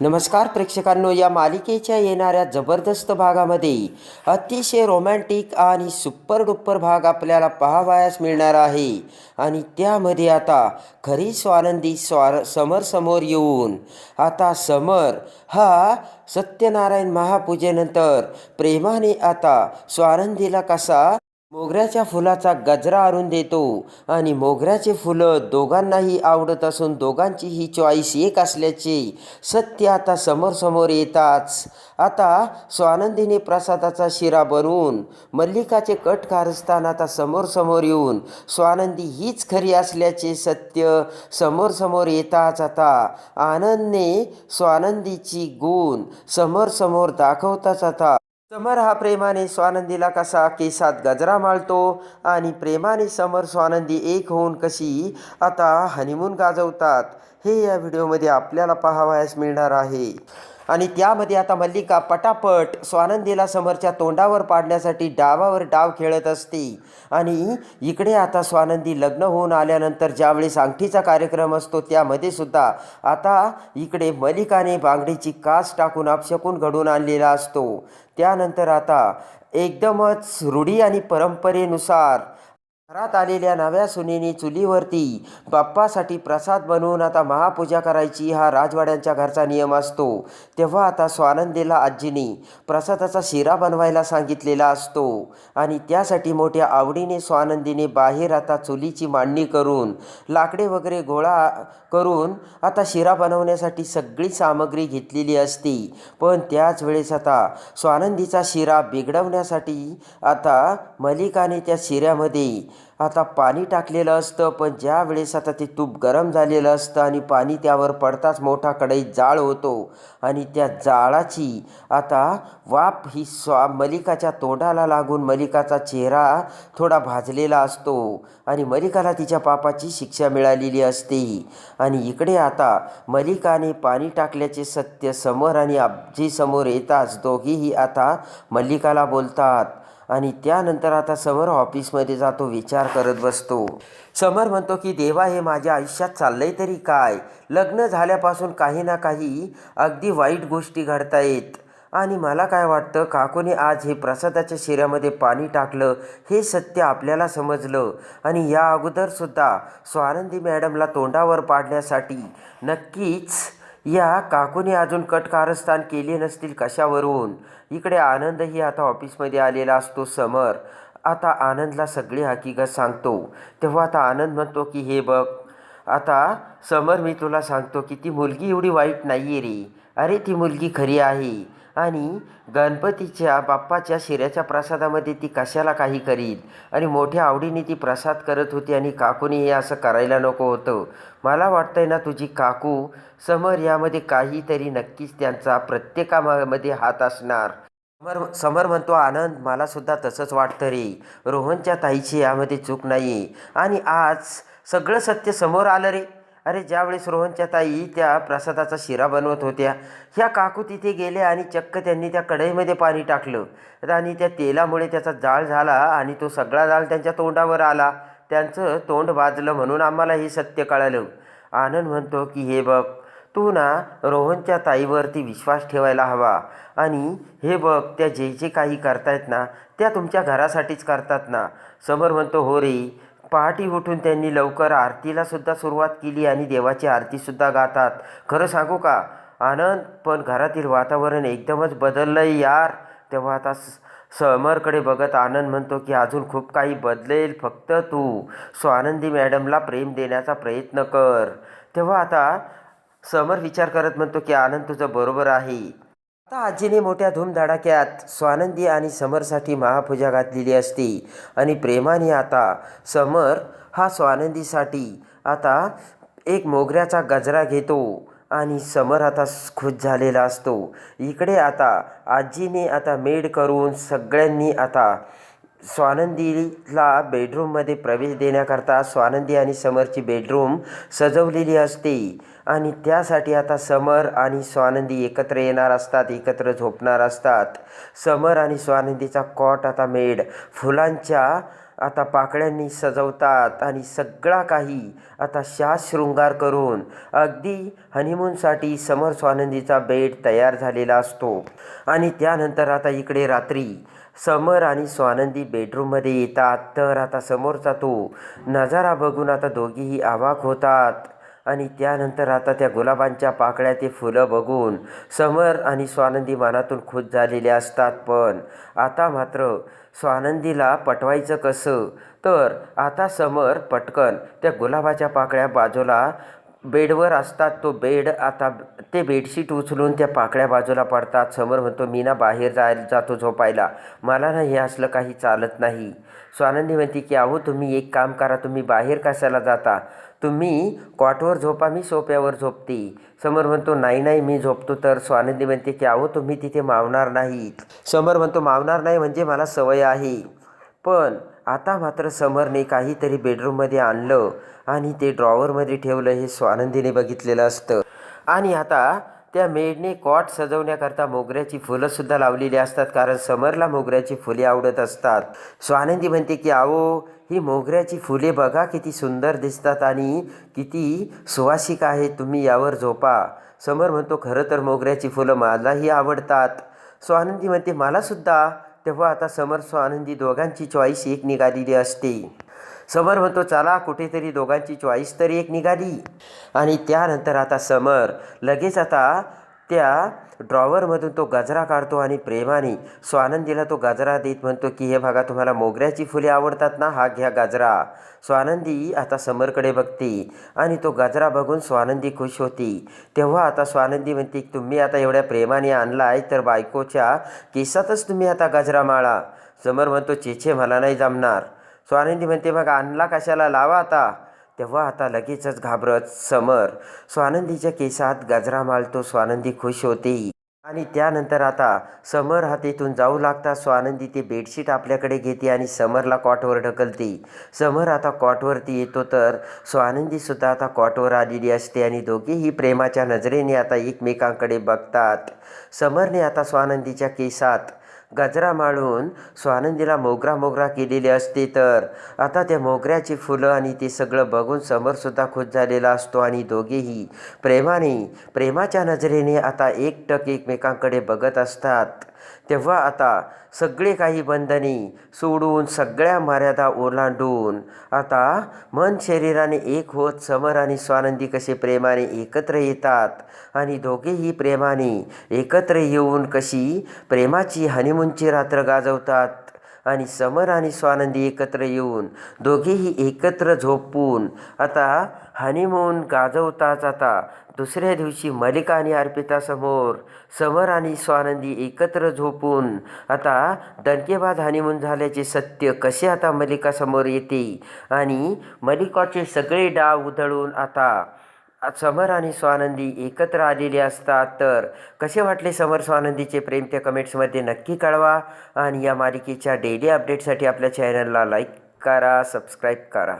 नमस्कार प्रेक्षकांनो या मालिकेच्या येणाऱ्या जबरदस्त भागामध्ये अतिशय रोमॅन्टिक आणि सुपर डुप्पर भाग आपल्याला पाहावयास मिळणार आहे. आणि त्यामध्ये आता खरी स्वानंदी स्वार समर समोर येऊन आता समर हा सत्यनारायण महापूजेनंतर प्रेमाने आता स्वानंदीला कसा मोगऱ्याच्या फुलाचा गजरा आणून देतो. आणि मोगऱ्याचे फुलं दोघांनाही आवडत असून दोघांची ही चॉईस एक असल्याचे सत्य आता समोर येताच. आता स्वानंदीने प्रसादाचा शिरा बनवून मल्लिकाचे कट कारस्थान आता समोर समोर येऊन स्वानंदी हीच खरी असल्याचे सत्य समोर समोर येताच आता. आनंदने स्वानंदीची गुण समोर समोर दाखवताच आता. समर हा प्रेमाने स्वानंदीला कसा केसात गजरा माळतो आणि प्रेमाने समर स्वानंदी एक होऊन कशी आता हनीमून गाजवतात हे या व्हिडिओमध्ये आपल्याला पाहावयास मिळणार आहे. आणि त्यामध्ये आता मल्लिका पटापट स्वानंदीला समोरच्या तोंडावर पाडण्यासाठी डावावर डाव खेळत असते. आणि इकडे आता स्वानंदी लग्न होऊन आल्यानंतर ज्यावेळेस अंगठीचा कार्यक्रम असतो त्यामध्ये सुद्धा आता इकडे मलिकाने बांगडीची कास टाकून अपशकून घडून आणलेला असतो. त्यानंतर आता एकदमच रूढी आणि परंपरेनुसार घरात आलेल्या नव्या सुनेने चुलीवरती बाप्पासाठी प्रसाद बनवून आता महापूजा करायची हा राजवाड्यांच्या घरचा नियम असतो. तेव्हा आता स्वानंदीला आजीने प्रसादाचा शिरा बनवायला सांगितलेला असतो आणि त्यासाठी मोठ्या आवडीने स्वानंदीने बाहेर आता चुलीची मांडणी करून लाकडे वगैरे गोळा करून आता शिरा बनवण्यासाठी सगळी सामग्री घेतलेली असते. पण त्याच वेळेस आता स्वानंदीचा शिरा बिघडवण्यासाठी आता मलिकाने त्या शिऱ्यामध्ये आता पाणी टाकलेलं असतं पण ज्या वेळेस आता ते तूप गरम झालेलं असतं आणि पाणी त्यावर पडताच मोठा कढईत जाळ होतो आणि त्या जाळाची आता वाफ ही स्वा मलिकाच्या तोंडाला लागून मलिकाचा चेहरा थोडा भाजलेला असतो आणि मलिकाला तिच्या पापाची शिक्षा मिळालेली असते. आणि इकडे आता मलिकाने पाणी टाकल्याचे सत्य समोर आणि आबजीसमोर येताच दोघीही आता मल्लिकाला बोलतात आणि त्यानंतर आता समर ऑफिसमध्ये जातो विचार करत बसतो. समर म्हणतो की देवा हे माझ्या आयुष्यात चाललंय तरी काय? लग्न झाल्यापासून काही ना काही अगदी वाईट गोष्टी घडतायत आणि मला काय वाटतं काकूने आज हे प्रसादाच्या शिऱ्यामध्ये पाणी टाकलं हे सत्य आपल्याला समजलं. आणि या अगोदरसुद्धा स्वानंदी मॅडमला तोंडावर पाडण्यासाठी नक्कीच या काकूने अजून कट कारस्थान केले नसतील कशावरून? इकडे आनंदही आता ऑफिसमध्ये आलेला असतो समर. आता आनंदला सगळी हकीकत सांगतो. तेव्हा आता आनंद म्हणतो की हे बघ आता समर मी तुला सांगतो की ती मुलगी एवढी वाईट नाही आहे रे. अरे ती मुलगी खरी आहे. आणि गणपतीच्या बाप्पाच्या शिऱ्याच्या प्रसादामध्ये ती कशाला काही करील? आणि मोठ्या आवडीने ती प्रसाद करत होती आणि काकूने हे असं करायला नको होतं. मला वाटतंय ना तुझी काकू समर यामध्ये काहीतरी नक्कीच त्यांचा प्रत्येकामध्ये हात असणार. समर समर म्हणतो आनंद मलासुद्धा तसंच वाटतं रे. रोहनच्या ताईची यामध्ये चूक नाही. आणि आज सगळं सत्य समोर आलं रे. अरे ज्यावेळेस रोहनच्या ताई त्या प्रसादाचा शिरा बनवत होत्या ह्या काकू तिथे गेले आणि चक्क त्यांनी त्या कढईमध्ये पाणी टाकलं. आणि त्या तेलामुळे त्याचा जाळ झाला आणि तो सगळा जाळ त्यांच्या तोंडावर आला. त्यांचं तोंड वाजलं म्हणून आम्हाला हे सत्य कळालं. आनंद म्हणतो की हे बघ तू ना रोहनच्या ताईवरती विश्वास ठेवायला हवा. आणि हे बघ त्या जे जे काही करतायत ना त्या तुमच्या घरासाठीच करतात ना. समर म्हणतो हो रे पहाटी उठून त्यांनी लवकर आरतीला सुद्धा सुरुवात केली आणि देवाची आरतीसुद्धा गातात. खरं सांगू का? आनंद पण घरातील वातावरण एकदमच बदललंय यार. तेव्हा आता समरकडे बघत आनंद म्हणतो की अजून खूप काही बदलेल फक्त तू. सो आनंदी मॅडमला प्रेम देण्याचा प्रयत्न कर. तेव्हा आता समर विचार करत म्हणतो की आनंद तुझं बरोबर आहे. आता आजीने मोठ्या धूमधडाक्यात स्वानंदी आणि समरसाठी महापूजा घातलेली असते. आणि प्रेमाने आता समर हा स्वानंदीसाठी आता एक मोगऱ्याचा गजरा घेतो आणि समर आता खुश झालेला असतो. इकडे आता आजीने आता मेड करून सगळ्यांनी आता स्वानंदीला बेडरूममध्ये प्रवेश देण्याकरता स्वानंदी आणि समरची बेडरूम सजवलेली असते. आणि त्यासाठी आता समर आणि स्वानंदी एकत्र येणार असतात एकत्र झोपणार असतात. समर आणि स्वानंदीचा कॉट आता मेड. फुलांच्या आता पाकळ्यांनी सजवतात आणि सगळा काही आता शास शृंगार करून अगदी हनीमूनसाठी समर स्वानंदीचा बेड तयार झालेला असतो. आणि त्यानंतर आता इकडे रात्री समर आणि स्वानंदी बेडरूममध्ये येतात. तर आता समोरचा तो नजारा बघून आता दोघीही आवाक होतात. आणि त्यानंतर आता त्या गुलाबांच्या पाकळ्या ते फुलं बघून समर आणि स्वानंदी मनातून खुश झालेले असतात पण. आता मात्र स्वानंदीला पटवायचं कसं? तर आता समर पटकन त्या गुलाबाच्या पाकळ्या बाजूला बेडवर असतात. तो बेड आता ते बेडशीट उचलून त्या पाकळ्या बाजूला पडतात. समोर म्हणतो मी ना बाहेर जायला जातो झोपायला. मला ना हे असलं काही चालत नाही. स्वानंदी म्हणते की अहो तुम्ही एक काम करा. तुम्ही बाहेर कशाला जाता? तुम्ही कॉटवर झोपा मी सोप्यावर झोपते. समर म्हणतो नाही नाही मी झोपतो. तर स्वानंदी म्हणते की अहो तुम्ही तिथे मावणार नाही समर म्हणतो मावणार नाही म्हणजे मला सवय आहे. पण आता मात्र समरने काहीतरी बेडरूममध्ये आणलं आणि ते ड्रॉवरमध्ये ठेवलं हे स्वानंदीने बघितलेलं असतं. आणि आता त्या मेडने कॉट सजवण्याकरता मोगऱ्याची फुलंसुद्धा लावलेली असतात कारण समरला मोगऱ्याची फुले आवडत असतात. स्वानंदी म्हणते की आहो ही मोगऱ्याची फुले बघा किती सुंदर दिसतात आणि किती सुवासिक आहे तुम्ही यावर झोपा. समर म्हणतो खरं तर मोगऱ्याची फुलं मलाही आवडतात. स्वानंदी म्हणते मलासुद्धा. तेव्हा आता समर स्वानंदी दोघांची चॉईस एक निघालेली असते. समर म्हणतो चला कुठेतरी दोघांची चॉईस तरी एक निघाली. आणि त्यानंतर आता समर लगेच आता त्या ड्रॉवरमधून तो गजरा काढतो आणि प्रेमाने स्वानंदीला तो गजरा देत म्हणतो की हे बघा तुम्हाला मोगऱ्याची फुले आवडतात ना? हा घ्या गजरा. स्वानंदी आता समरकडे बघते आणि तो गजरा बघून स्वानंदी खुश होती. तेव्हा आता स्वानंदी म्हणते की तुम्ही आता एवढ्या प्रेमाने आणलाय तर बायकोच्या केसातच तुम्ही आता गजरा माळा. समर म्हणतो चेचे मला नाही जमणार. स्वानंदी म्हणते मग आणला कशाला? लावा आता. तेव्हा आता लगेचच घाबरत समर. स्वानंदीच्या केसात गजरा मालतो स्वानंदी खुश होते. आणि त्यानंतर आता समर हा तेथून जाऊ लागता स्वानंदी ते बेडशीट आपल्याकडे घेते आणि समरला कॉटवर ढकलते. समर आता कॉटवरती येतो तर स्वानंदीसुद्धा आता कॉटवर आलेली असते आणि दोघेही प्रेमाच्या नजरेने आता एकमेकांकडे बघतात. समरने आता स्वानंदीच्या केसात गजरा माळून स्वानंदीला मोगरा मोगरा केलेले असते तर. आता त्या मोगऱ्याची फुलं आणि ते सगळं बघून समरसुद्धा खुश झालेला असतो आणि दोघेही. प्रेमाने प्रेमाच्या नजरेने आता एकटक एकमेकांकडे बघत असतात. तेव्हा आता सगळे काही बंधने सोडून सगळ्या मर्यादा ओलांडून आता मन शरीराने एक होत समर आणि स्वानंदी कसे प्रेमाने एकत्र येतात आणि दोघेही प्रेमाने एकत्र येऊन कशी प्रेमाची हनीमूनची रात्र गाजवतात? आणि समर आणि स्वानंदी एकत्र येऊन दोघेही एकत्र झोपून आता हनीमून गाजवताच आता दुसऱ्या दिवशी मलिका आणि अर्पितासमोर समर आणि स्वानंदी एकत्र झोपून आता दणकेबाज हनीमून झाल्याचे सत्य कसे आता मलिकासमोर येते? आणि मलिकाचे सगळे डाव उधळून आता समर आणि स्वानंदी एकत्र आलेले असतात. तर कसे वाटले समर स्वानंदीचे प्रेम त्या कमेंट्समध्ये नक्की कळवा. आणि या मालिकेच्या डेली अपडेटसाठी आपल्या चॅनलला लाईक करा सबस्क्राईब करा.